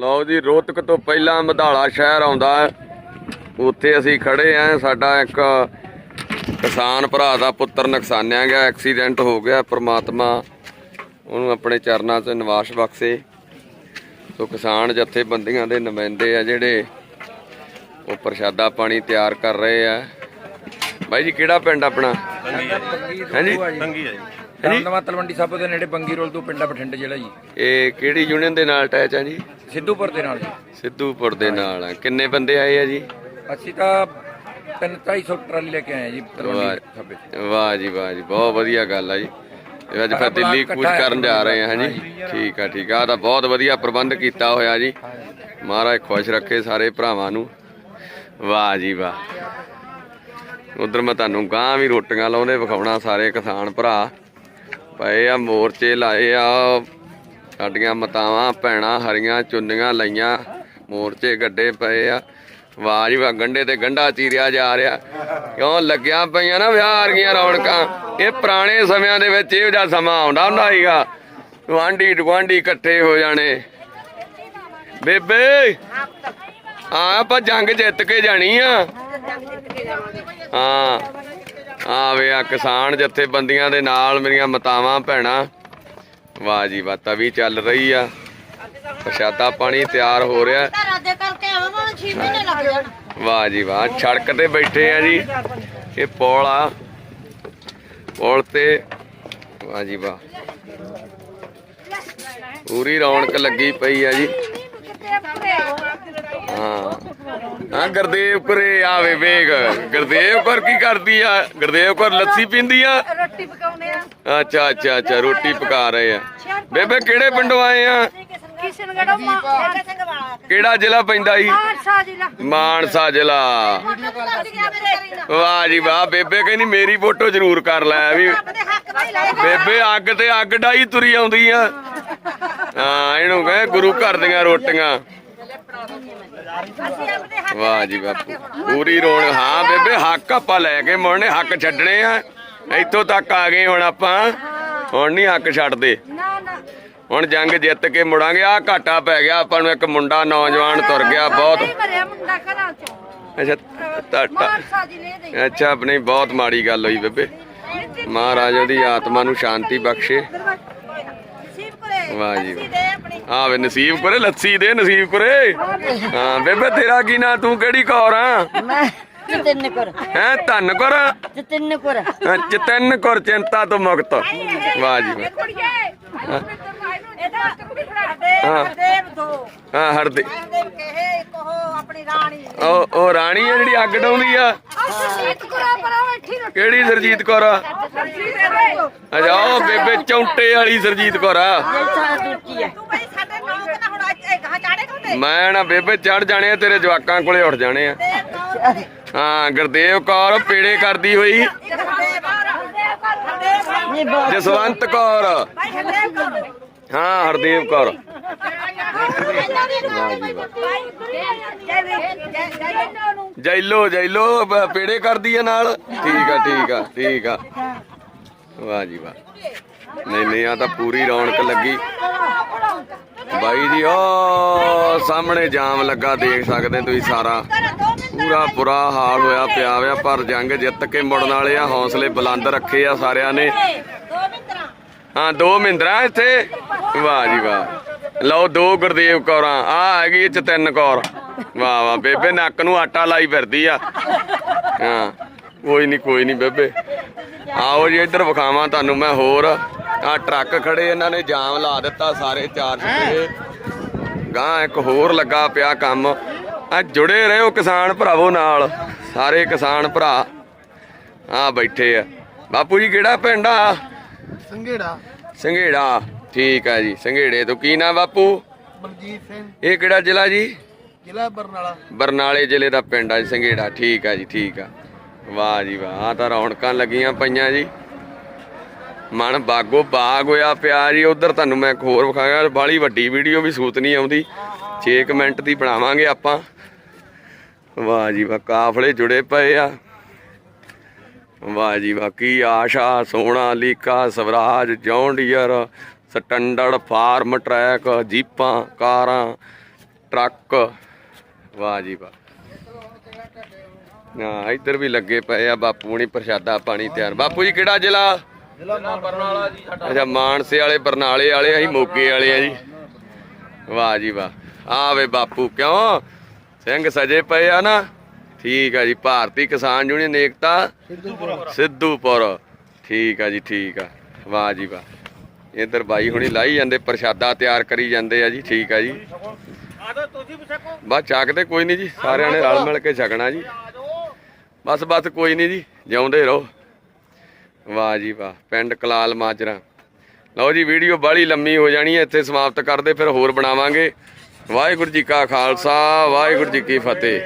ਲਓ ਜੀ ਰੋਹਤਕ ਤੋਂ ਪਹਿਲਾਂ ਮਧਾਲਾ ਸ਼ਹਿਰ ਆਉਂਦਾ ਹੈ। ਉੱਥੇ ਅਸੀਂ ਖੜੇ ਆਂ ਸਾਡਾ ਇੱਕ ਕਿਸਾਨ ਭਰਾ ਦਾ ਪੁੱਤਰ ਨੁਕਸਾਨਿਆ ਗਿਆ ਐਕਸੀਡੈਂਟ ਹੋ ਗਿਆ। ਪ੍ਰਮਾਤਮਾ ਉਹਨੂੰ ਆਪਣੇ ਚਰਨਾਂ 'ਚ ਨਿਵਾਸ ਬਖਸ਼ੇ। ਸੋ ਕਿਸਾਨ ਜਥੇਬੰਦੀਆਂ ਦੇ ਨੁਮਾਇੰਦੇ ਆ ਜਿਹੜੇ ਉਹ ਪ੍ਰਸ਼ਾਦਾ ਪਾਣੀ ਤਿਆਰ ਕਰ ਰਹੇ ਆ। ਬਾਈ ਜੀ ਕਿਹੜਾ ਪਿੰਡ ਆਪਣਾ? ਹਾਂਜੀ ਤੰਗੀ ਹੈ ਜੀ। ਦਮਦਮਾ ਤਲਵੰਡੀ ਸਾਬੋ ਦੇ ਨੇੜੇ ਬੰਗੀ ਰੋਲ ਤੋਂ ਪਿੰਡਾ ਬਠਿੰਡੇ ਜ਼ਿਲ੍ਹਾ ਜੀ। ਇਹ ਕਿਹੜੀ ਯੂਨੀਅਨ ਦੇ ਨਾਲ ਅਟੈਚ ਆ ਜੀ? ਸਿੱਧੂਪੁਰ ਦੇ ਨਾਲ ਜੀ। ਸਿੱਧੂਪੁਰ ਦੇ ਨਾਲ ਆ। ਕਿੰਨੇ ਬੰਦੇ ਆਏ ਆ ਜੀ? ਅਸੀਂ ਤਾਂ ਤਿੰਨ ਢਾਈ ਸੌ ਟਰਾਲੀ ਲੈ ਕੇ ਆਏ ਆ ਜੀ ਵਾਹ ਤਲਵੰਡੀ ਸਾਬੇ ਵਾਹ ਜੀ ਵਾਹ ਜੀ। ਬਹੁਤ ਵਧੀਆ ਗੱਲ ਆ ਜੀ। ਇਹ ਅੱਜ ਫਿਰ ਦਿੱਲੀ ਕੂਚ ਕਰਨ ਜਾ ਰਹੇ ਆ ਹਾਂਜੀ। ਠੀਕ ਆ ਠੀਕ ਆ। ਆਹ ਤਾਂ ਬਹੁਤ ਵਧੀਆ ਪ੍ਰਬੰਧ ਕੀਤਾ ਹੋਇਆ ਜੀ। ਮਹਾਰਾਜ ਖੁਸ਼ ਰੱਖੇ ਸਾਰੇ ਭਰਾਵਾਂ ਨੂੰ। ਵਾਹ ਜੀ ਵਾਹ। ਉਧਰ ਮੈਂ ਤੁਹਾਨੂੰ ਗਾਂ ਵੀ ਰੋਟੀਆਂ ਲਾਉਂਦੇ ਵਿਖਾਉਣਾ ਸਾਰੇ ਕਿਸਾਨ ਭਰਾ। ਪਏ ਆ, ਮੋਰਚੇ ਲਾਏ ਆ। ਸਾਡੀਆਂ ਮਤਾਵਾਂ, ਭੈਣਾਂ ਹਰੀਆਂ ਚੁੰਨੀਆਂ ਲਈਆਂ। ਮੋਰਚੇ ਗੱਡੇ ਪਏ ਆ। ਵਾਹ ਜੀ ਗੰਡੇ ਤੇ ਗੰਡਾ ਚੀਰਿਆ ਜਾ ਰਿਹਾ। ਕਿਉਂ ਲੱਗਿਆ ਪਈਆਂ ਨਾ ਵਿਆਹ ਵਰਗੀਆਂ ਰੌਣਕਾਂ? ਇਹ ਪੁਰਾਣੇ ਸਮਿਆਂ ਦੇ ਵਿੱਚ ਇਹੋ ਜਿਹਾ ਸਮਾਂ ਆਉਂਦਾ ਹੁੰਦਾ ਸੀਗਾ। ਗੁਆਂਢੀ ਗੁਆਂਢੀ ਇਕੱਠੇ ਹੋ ਜਾਣੇ। ਬੇਬੇ, ਆ ਆਪਾਂ ਜੰਗ ਜਿੱਤ ਕੇ ਜਾਣੀ ਆ। ਹਾਂ। ਆ ਵੇ ਆ ਕਿਸਾਨ ਜਥੇਬੰਦੀਆਂ ਦੇ ਨਾਲ ਮੇਰੀਆਂ ਮਤਾਵਾਂ ਭੈਣਾਂ। ਵਾਹ ਜੀ ਵਾਹ ਤਵੀ ਚੱਲ ਰਹੀ ਆ। ਪ੍ਰਸ਼ਾਦਾ ਪਾਣੀ ਤਿਆਰ ਹੋ ਰਿਹਾ। ਘਰਾਂ ਦੇ ਕਰਕੇ ਆਵਾਂ 6 ਮਹੀਨੇ ਲੱਗ ਜਾਣ। ਵਾਹ ਜੀ ਵਾਹ ਸੜਕ ਤੇ ਬੈਠੇ ਆ ਜੀ। ਇਹ ਪੁਲ ਆ। ਪੁਲ ਤੇ ਵਾਹ ਜੀ ਵਾਹ। ਪੂਰੀ ਰੌਣਕ ਲੱਗੀ ਪਈ ਆ ਜੀ। ਹਾਂ। ਹਾਂ ਗੁਰਦੇਵ ਕੁਰੇ ਆਵੇ ਵੇਗ। ਗੁਰਦੇਵ ਕਰ ਕੀ ਕਰਦੀ ਆ? ਗੁਰਦੇਵ ਕਰ ਲੱਸੀ ਪੀਂਦੀ ਆ? ਰੋਟੀ ਪਕਾਉਣੇ ਆ। ਅੱਛਾ ਅੱਛਾ ਅੱਛਾ ਰੋਟੀ ਪਕਾ ਰਹੇ ਆ। ਬੇਬੇ ਕਿਹੜੇ ਪਿੰਡੋਂ ਆਏ ਆ? ਕਿਹੜਾ ਜ਼ਿਲ੍ਹਾ ਪੈਂਦਾ ਜੀ? ਮਾਨਸਾ ਜ਼ਿਲ੍ਹਾ। ਵਾਹ ਜੀ ਵਾਹ ਬੇਬੇ ਕਹਿੰਦੀ ਮੇਰੀ ਫੋਟੋ ਜ਼ਰੂਰ ਕਰ ਲੈ ਵੀ। ਬੇਬੇ ਅੱਗ ਤੇ ਅੱਗ ਡਾਈ ਤੁਰੀ ਆਉਂਦੀ ਆ। ਹਾਂ ਇਹਨੂੰ ਕਹੇ ਗੁਰੂ ਘਰ ਦੀਆਂ ਰੋਟੀਆਂ। ਵਾਹ ਜੀ ਵਾਹ ਪੂਰੀ ਰੋਣ ਹਾਂ ਬੇਬੇ ਹੱਕ ਆਪਾਂ ਲੈ ਕੇ ਮੁੜਨੇ ਹੱਕ ਛੱਡਣੇ ਆ। ਇੱਥੋਂ ਤੱਕ ਆ ਗਏ ਹੁਣ ਆਪਾਂ। ਹੁਣ ਨਹੀਂ ਹੱਕ ਛੱਡਦੇ। ਹੁਣ ਜੰਗ ਜਿੱਤ ਕੇ ਮੁੜਾਂਗੇ ਆ ਘਾਟਾ ਪੈ ਗਿਆ ਆਪਾਂ ਨੂੰ ਇੱਕ ਮੁੰਡਾ ਨੌਜਵਾਨ ਤੁਰ ਗਿਆ ਬਹੁਤ। ਅੱਛਾ ਦੇ ਅੱਛਾ ਆਪਣੀ ਬਹੁਤ ਮਾੜੀ ਗੱਲ ਹੋਈ ਬੇਬੇ। ਮਹਾਰਾਜ ਉਹਦੀ ਆਤਮਾ ਨੂੰ ਸ਼ਾਂਤੀ ਬਖਸ਼ੇ। ਕਰੇ ਵਾਹ ਜੀ ਲੱਸੀ ਦੇ ਆਪਣੀ। ਆ ਵੇ ਨਸੀਬ ਕਰੇ ਲੱਸੀ ਦੇ ਨਸੀਬ ਕਰੇ ਹਾਂ ਬੇਬੇ ਤੇਰਾ ਕੀ ਨਾਂ ਤੂੰ ਕਿਹੜੀ ਕੌਰ ਆ? ਮੈਂ ਜਤਿਨ ਕਰ ਹੈ ਧੰਨ ਕੌਰ ਜਤਿਨ ਕਰ ਚਤਨ ਕੌਰ ਚਿੰਤਾ ਤੋਂ ਮੁਕਤ। ਵਾਹ ਜੀ ਵਾਹ। ਕੁੜੀਏ ਇਹਦਾ ਹਾਂ। ਹਰਦੇਵ ਦੋ। ਹਾਂ ਹਰਦੇ ਹਰਦੇਵ ਕਹੇ ਇੱਕ ਉਹ ਆਪਣੀ ਰਾਣੀ। ਉਹ ਉਹ ਰਾਣੀ ਆ ਜਿਹੜੀ ਅੱਗ ਡਾਉਂਦੀ ਆ। ਅਸਲੀਤ ਕਰਾ ਪਰਾ ਬੈਠੀ ਰੋਟੀ ਕਿਹੜੀ ਸਰਜੀਤ ਕੌਰ ਆ? ਅੱਛਾ ਉਹ ਬੇਬੇ ਚੌਂਟੇ ਵਾਲੀ ਸਰਜੀਤ ਕੌਰ ਆ। ਜੈਸਾ ਦੂਜੀ ਹੈ ਤੂੰ ਬਈ ਸਾਡੇ ਨੌ ਕਿ ਨਾ ਹੁਣ ਅੱਜ ਇਹ ਗਾਹ ਚਾੜੇ ਹੁੰਦੇ ਮੈਂ ਨਾ ਬੇਬੇ ਚੜ ਜਾਣੇ ਆ ਤੇਰੇ ਜਵਾਕਾਂ ਕੋਲੇ ਉੱਠ ਜਾਣੇ ਆ। ਤੇ ਹਾਂ ਗੁਰਦੇਵ ਕੌਰ ਪੇੜੇ ਕਰਦੀ ਹੋਈ। ਇੱਕ ਹਰਦੇਵ ਹਰਦੇਵ ਹਰਦੇਵ ਨਹੀਂ ਬਹੁਤ ਜਸਵੰਤ ਕੌਰ। ਭਾਈ ਹਰਦੇਵ ਕਰ। ਹਾਂ, ਹਰਦੀਪ ਕੌਰ। ਇਹਨਾਂ ਜੈਲੋ ਜੈਲੋ ਪੇੜੇ ਕਰਦੀ ਆ ਨਾਲ। ਠੀਕ ਆ ਠੀਕ ਆ ਠੀਕ ਆ। ਵਾਹ ਜੀ ਵਾਹ। ਨਹੀਂ ਨਹੀਂ, ਆ ਤਾਂ ਪੂਰੀ ਰੌਣਕ ਲੱਗੀ। ਬਾਈ ਜੀ ਉਹ ਸਾਹਮਣੇ ਜਾਮ ਲੱਗਾ, ਦੇਖ ਸਕਦੇ ਤੁਸੀਂ ਸਾਰਾ। ਪੂਰਾ ਬੁਰਾ ਹਾਲ ਹੋਇਆ ਪਿਆ ਵਾ, ਪਰ ਜੰਗ ਜਿੱਤ ਕੇ ਮੁੜਨ ਵਾਲੇ ਆ, ਹੌਸਲੇ ਬੁਲੰਦ ਰੱਖੇ ਆ ਸਾਰਿਆਂ ਨੇ। ਹਾਂ, ਦੋ ਮਹਿੰਦਰਾ ਇੱਥੇ। ਵਾਹ ਜੀ ਵਾਹ। ਲਓ, ਦੋ ਗੁਰਦੇਵ ਕੌਰਾਂ। ਆ ਹੈਗੀ ਇਹ ਚ ਤਿੰਨ ਕੌਰ। ਵਾਹ ਵਾਹ, ਬੇਬੇ, ਨੱਕ ਨੂੰ ਆਟਾ ਲਾਈ ਫਿਰਦੀ ਆ। ਹਾਂ, ਕੋਈ ਨਹੀਂ ਕੋਈ ਨਹੀਂ ਬੇਬੇ। ਆਓ ਜੀ, ਇੱਧਰ ਵਿਖਾਵਾਂ ਤੁਹਾਨੂੰ ਮੈਂ ਹੋਰ। ਆ ਟਰੱਕ ਖੜੇ, ਇਹਨਾਂ ਨੇ ਜਾਮ ਲਾ ਦਿੱਤਾ ਸਾਰੇ ਚਾਰ ਚੁੱਕੇ। ਗਾਂ ਇੱਕ ਹੋਰ ਲੱਗਾ ਪਿਆ ਕੰਮ। ਆ ਜੁੜੇ ਰਹੋ ਕਿਸਾਨ ਭਰਾਵੋ ਨਾਲ। ਸਾਰੇ ਕਿਸਾਨ ਭਰਾ ਆ ਬੈਠੇ ਆ। ਬਾਪੂ ਜੀ, ਕਿਹੜਾ ਪਿੰਡ ਆ? ਸੰਘੇੜਾ। ਸੰਘੇੜਾ ਠੀਕ ਆ ਜੀ ਸੰਘੇੜੇ ਤੋਂ ਕੀ ਨਾਮ ਬਾਪੂ? ਬਲਜੀਤ ਸਿੰਘ। ਇਹ ਕਿਹੜਾ ਜ਼ਿਲ੍ਹਾ ਜੀ? ਜ਼ਿਲ੍ਹਾ ਬਰਨਾਲਾ। ਬਰਨਾਲੇ ਜ਼ਿਲ੍ਹੇ ਦਾ ਪਿੰਡ ਆ ਜੀ ਸੰਘੇੜਾ ਠੀਕ ਆ ਜੀ ਠੀਕ ਆ। ਵਾਹ ਜੀ ਵਾਹ ਆ ਤਾਂ ਰੌਣਕਾਂ ਲੱਗੀਆਂ ਪਈਆਂ ਜੀ। ਮਨ ਬਾਗੋ ਬਾਗ ਹੋਇਆ ਪਿਆ ਜੀ ਉਧਰ ਤੁਹਾਨੂੰ ਮੈਂ ਇੱਕ ਹੋਰ ਵਿਖਾਇਆ ਬਾਲੀ ਵੱਡੀ ਵੀਡੀਓ ਵੀ ਸੂਤ ਨਹੀਂ ਆਉਂਦੀ। 6 ਮਿੰਟ ਦੀ ਬਣਾਵਾਂਗੇ ਆਪਾਂ। ਵਾਹ ਜੀ ਵਾਹ ਕਾਫਲੇ ਜੁੜੇ ਪਏ ਆ। ਵਾਹ ਜੀ ਵਾਹ ਕੀ ਆਸ਼ਾ Sonalika Swaraj John Deere Standard Farmtrac ਜੀਪਾਂ ਕਾਰਾਂ ਟਰੱਕ। ਵਾਹ ਜੀ ਵਾਹ। ਹਾਂ ਇੱਧਰ ਵੀ ਲੱਗੇ ਪਏ ਆ ਬਾਪੂ ਹੁਣੀ ਪ੍ਰਸ਼ਾਦਾ ਪਾਣੀ ਤਿਆਰ। ਬਾਪੂ ਜੀ ਕਿਹੜਾ ਜ਼ਿਲ੍ਹਾ? ਅੱਛਾ ਮਾਨਸੇ ਵਾਲੇ ਬਰਨਾਲੇ ਵਾਲੇ ਅਸੀਂ ਮੋਗੇ ਵਾਲੇ ਆ ਜੀ। ਵਾਹ ਜੀ ਵਾਹ। ਆ ਵੇ ਬਾਪੂ ਕਿਉਂ? ਸਿੰਘ ਸਜੇ ਪਏ ਆ ਨਾ। ਠੀਕ ਆ ਜੀ ਭਾਰਤੀ ਕਿਸਾਨ ਯੂਨੀਅਨ ਏਕਤਾ ਸਿੱਧੂਪੁਰ। ਠੀਕ ਆ ਜੀ ਠੀਕ ਆ। ਵਾਹ ਜੀ ਵਾਹ। ਇੱਧਰ ਬਾਈ ਹੁਣੀ ਲਾਈ ਜਾਂਦੇ ਪ੍ਰਸ਼ਾਦਾ ਤਿਆਰ ਕਰੀ ਜਾਂਦੇ ਆ ਜੀ ਠੀਕ ਆ ਜੀ। ਬਸ ਚੱਕਦੇ ਕੋਈ ਨਹੀਂ ਜੀ ਸਾਰਿਆਂ ਨੇ ਰਲ ਮਿਲ ਕੇ ਛਕਣਾ ਜੀ। ਬਸ ਬਸ ਕੋਈ ਨਹੀਂ ਜੀ ਜਿਉਂਦੇ ਰਹੋ। ਵਾਹ ਜੀ ਵਾਹ ਪਿੰਡ ਕਲਾਲ ਮਾਜਰਾ। ਲਓ ਜੀ ਵੀਡੀਓ ਬਾਹਲੀ ਲੰਮੀ ਹੋ ਜਾਣੀ ਹੈ ਇੱਥੇ ਸਮਾਪਤ ਕਰਦੇ ਫਿਰ ਹੋਰ ਬਣਾਵਾਂਗੇ। ਵਾਹਿਗੁਰੂ ਜੀ ਕਾ ਖਾਲਸਾ ਵਾਹਿਗੁਰੂ ਜੀ ਕੀ ਫਤਿਹ।